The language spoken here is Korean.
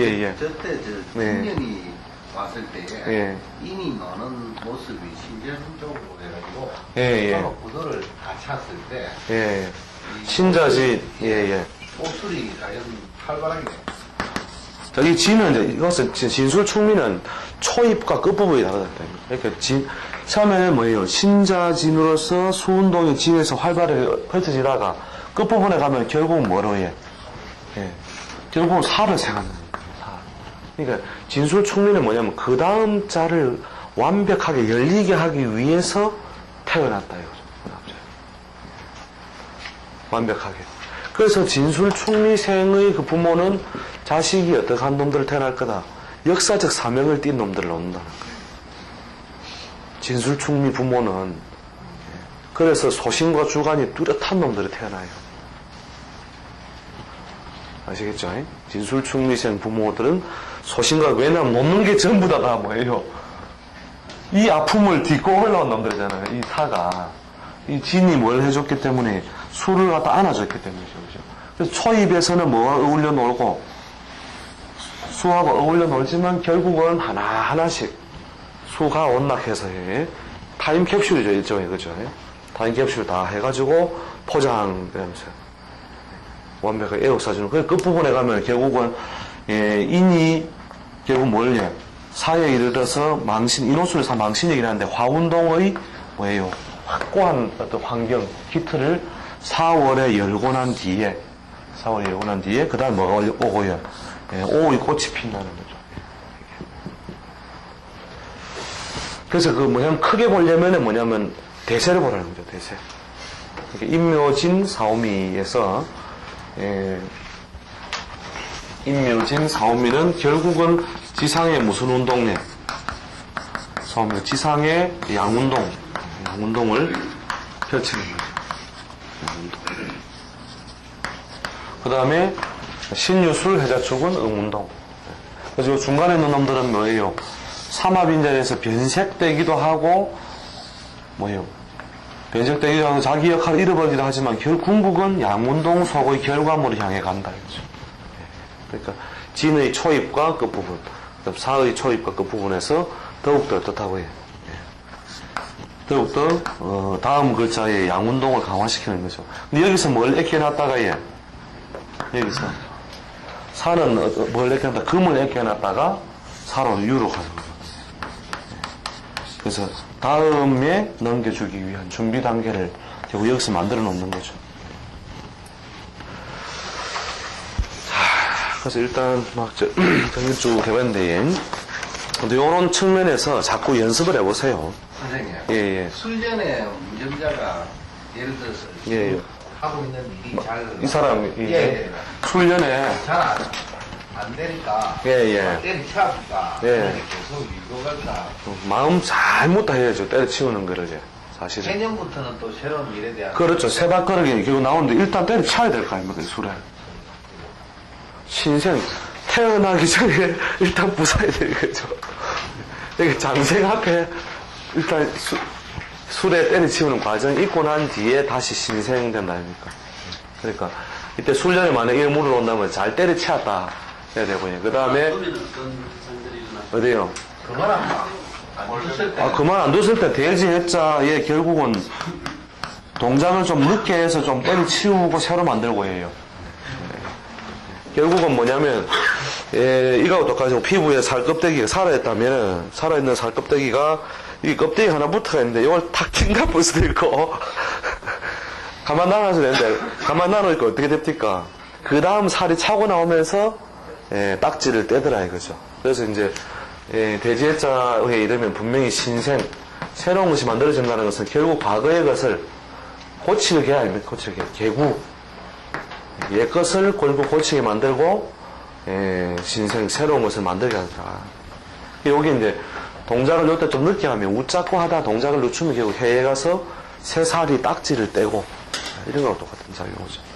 예, 예. 저때 저 네. 청년이 왔을 때 예. 인이 노는 모습이 신전적으로 해가지고 예, 예. 구도를 다 찼을 때 예. 신자지, 예, 예. 옷술이 과연 활발하게 자, 이 진은 이제 이것은 진- 진술 충미는 초입과 끝부분이 다르다. 그러니까 진, 처음에는 뭐예요? 신자진으로서 수운동이 진에서 활발하게 펼쳐지다가 끝부분에 가면 결국은 뭐로 해? 예. 결국은 살을 생각하는 거예요. 살. 그러니까 진술 충미는 뭐냐면 그 다음 자를 완벽하게 열리게 하기 위해서 태어났다 이거죠. 그. 완벽하게. 그래서 진술 충미생의 그 부모는 자식이 어떻게 한 놈들을 태어날 거다. 역사적 사명을 띈 놈들을 낳는다는 거예요. 진술 충미 부모는 그래서 소신과 주관이 뚜렷한 놈들이 태어나요. 아시겠죠? 진술 충미생 부모들은 소신과 왜냐면 놓는 게 전부 다 다 뭐예요? 이 아픔을 딛고 올라온 놈들이잖아요. 이 사가. 이 진이 뭘 해줬기 때문에 술을 갖다 안아줬기 때문이죠. 그죠? 그래서 초입에서는 뭐가 어울려 놀고 수하고 어울려 놀지만 결국은 하나하나씩 수가 온락해서 해. 타임 캡슐이죠. 일종의 그죠? 타임 캡슐 다 해가지고 포장되면서 완벽하게 애워싸주는 그 끝부분에 가면 결국은 예, 인이 결국 뭘 해? 사에 이르러서 망신, 인호수를 사 망신이긴 한데 화운동의 뭐예요? 확고한 어떤 환경, 기틀을 4월에 열고 난 뒤에 4월에 열고 난 뒤에 그 다음 뭐가 오고요? 예, 오의 꽃이 핀다는 거죠. 그래서 그 뭐냐면 크게 보려면 뭐냐면 대세를 보라는 거죠, 대세. 임묘진 사오미에서 예, 임묘진 사오미는 결국은 지상의 무슨 운동에 사오미 지상의 양운동, 양운동을 펼치는 거죠. 양운동. 그 다음에 신유술 해자축은 응운동. 그래서 중간에 있는 놈들은 뭐예요? 삼합인자에서 변색되기도 하고 뭐예요? 변색되기도 하고 자기 역할을 잃어버리기도 하지만 결 궁극은 양운동 속의 결과물을 향해 간다 이거죠. 예. 그러니까 진의 초입과 끝부분, 그다음 사의 초입과 끝부분에서 더욱더 뜻하고 해요. 예. 더욱더 어, 다음 글자의 양운동을 강화시키는 거죠. 근데 여기서 뭘 애껴놨다가 예. 여기서 사는 어, 어, 뭘 애껴놨다 금을 애껴놨다가 사로 유로 가는 거죠. 그래서 다음에 넘겨주기 위한 준비 단계를 결국 여기서 만들어 놓는 거죠. 그래서 일단 막 저, 해봤는데, 근데 이런 측면에서 자꾸 연습을 해보세요. 선생님 예, 예. 술전에 운전자가 예를 들어서 예, 예. 하고 있는 일이 잘 이 사람이, 예, 예. 예. 훈련에, 잘안 안 되니까 예, 예. 때리치니까 예. 계속 유도할까 마음 잘 못다 해야죠. 때려치우는 거를, 이제. 사실은. 내년부터는 또 새로운 일에 대한 그렇죠. 세바끄러기 결국 나오는데 일단 때려쳐야 될 거 아닙니까, 술에. 신생, 태어나기 전에 일단 부숴야 되는 거죠. 장생 앞에 일단 수- 술에 때려치우는 과정이 있고 난 뒤에 다시 신생 된다 아닙니까? 그러니까 이때 술전에 만약에 이런 물을 온다면 잘 때려치웠다 해야 되고요. 그 다음에 어디요? 아, 그만 안 뒀을 때 대지했자에 결국은 동작을 좀 늦게 해서 좀 때려치우고 새로 만들고 해요. 네. 결국은 뭐냐면, 예, 이거하고 똑같이 피부에 살 껍데기가 살아있다면, 살아있는 살 껍데기가 이 껍데기 하나 붙어가 있는데, 이걸 탁 튕가볼 수도 있고, 가만 놔놔도 되는데, 가만 놔놓으니까 어떻게 됩니까? 그 다음 살이 차고 나오면서, 예, 딱지를 떼더라 이거죠. 그래서 이제, 예, 대지해자에 이르면 분명히 신생, 새로운 것이 만들어진다는 것은 결국 과거의 것을 고치는 게 아닙니까? 고치는 게. 개구. 옛 것을 결국 고치게 만들고, 예, 신생, 새로운 것을 만들게 한다. 여기 이제 동작을 요때 좀 늦게 하면 웃잡고 하다 동작을 늦추면 결국 해에 가서 새 살이 딱지를 떼고 이런 거랑 똑같은 작용이죠.